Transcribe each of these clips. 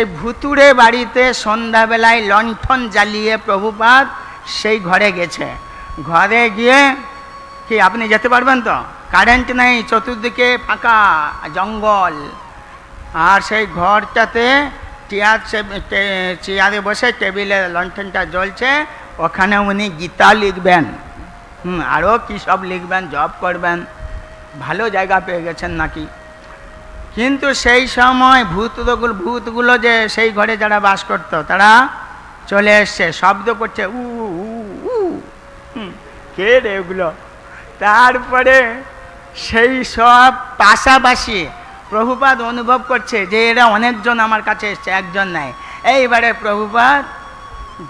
এই ভুতুড়ে বাড়িতে সন্ধ্যাবেলায় লণ্ঠন জ্বালিয়ে প্রভুপাত সেই ঘরে গেছে। ঘরে গিয়ে কি আপনি যেতে পারবেন তো? কারেন্ট নেই, চতুর্দিকে ফাঁকা, জঙ্গল। আর সেই ঘরটাতে চেয়ার চেয়ারে বসে টেবিলে লণ্ঠনটা জ্বলছে, ওখানে উনি গীতা লিখবেন। হুম, আরও কী সব লিখবেন জব করবেন। ভালো জায়গা পেয়ে গেছেন নাকি? কিন্তু সেই সময় ভূতগুলো ভূতগুলো যে সেই ঘরে যারা বাস করত, তারা চলে এসছে, শব্দ করছে, উ উ কে রে এগুলো তারপরে সেই সব পাশাপাশি প্রভুপাদ অনুভব করছে যে এরা অনেকজন আমার কাছে এসছে, একজন নাই। এইবারে প্রভুপাদ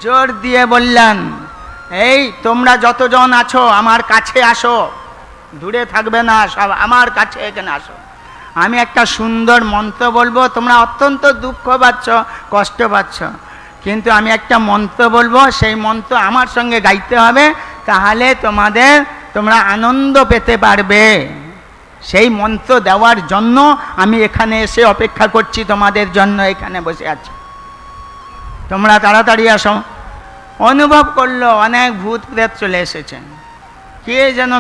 জোর দিয়ে বললেন, এই তোমরা যতজন আছো আমার কাছে আসো, দূরে থাকবে না, সব আমার কাছে এখানে আসো। আমি একটা সুন্দর মন্ত্র বলব, তোমরা অত্যন্ত দুঃখ পাচ্ছ, কষ্ট পাচ্ছ। কিন্তু আমি একটা মন্ত্র বলব, সেই মন্ত্র আমার সঙ্গে গাইতে হবে, তাহলে তোমাদের তোমরা আনন্দ পেতে পারবে। সেই মন্ত্র দেওয়ার জন্য আমি এখানে এসে অপেক্ষা করছি তোমাদের জন্য এখানে বসে আছি। তোমরা তাড়াতাড়ি আসো। অনুভব করল, অনেক ভূত প্রেত চলে এসেছেন কে যেন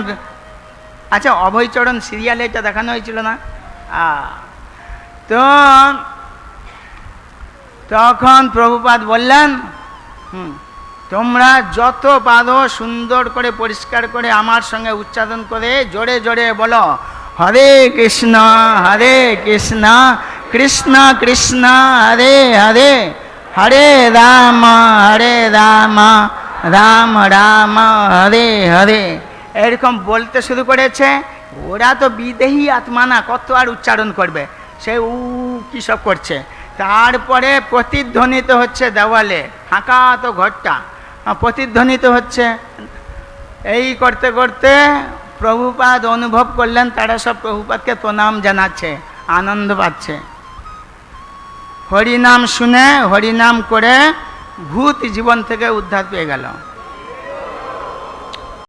আচ্ছা অভয়চরণ সিরিয়ালে এটা দেখানো হয়েছিল না? তো তখন প্রভুপাদ বললেন তোমরা যত পারো সুন্দর করে পরিষ্কার করে আমার সঙ্গে উচ্চারণ করে জোরে জোরে বলো, হরে কৃষ্ণ হরে কৃষ্ণ কৃষ্ণ কৃষ্ণ, হরে হরে হরে রাম হরে রাম রাম রাম, হরে হরে। এরকম বলতে শুরু করেছে। ওরা তো বিদেহী আত্মা না, কত আর উচ্চারণ করবে? সে উ কী সব করছে? তারপরে প্রতিধ্বনিত হচ্ছে দেওয়ালে, ফাঁকা তো ঘরটা। প্রতিধ্বনিত হচ্ছে। এই করতে করতে প্রভুপাদ অনুভব করলেন, তারা সব প্রভুপাদকে প্রণাম জানাচ্ছে, আনন্দ পাচ্ছে। হরিনাম শুনে, হরিনাম করে ভূত জীবন থেকে উদ্ধার পেয়ে গেল।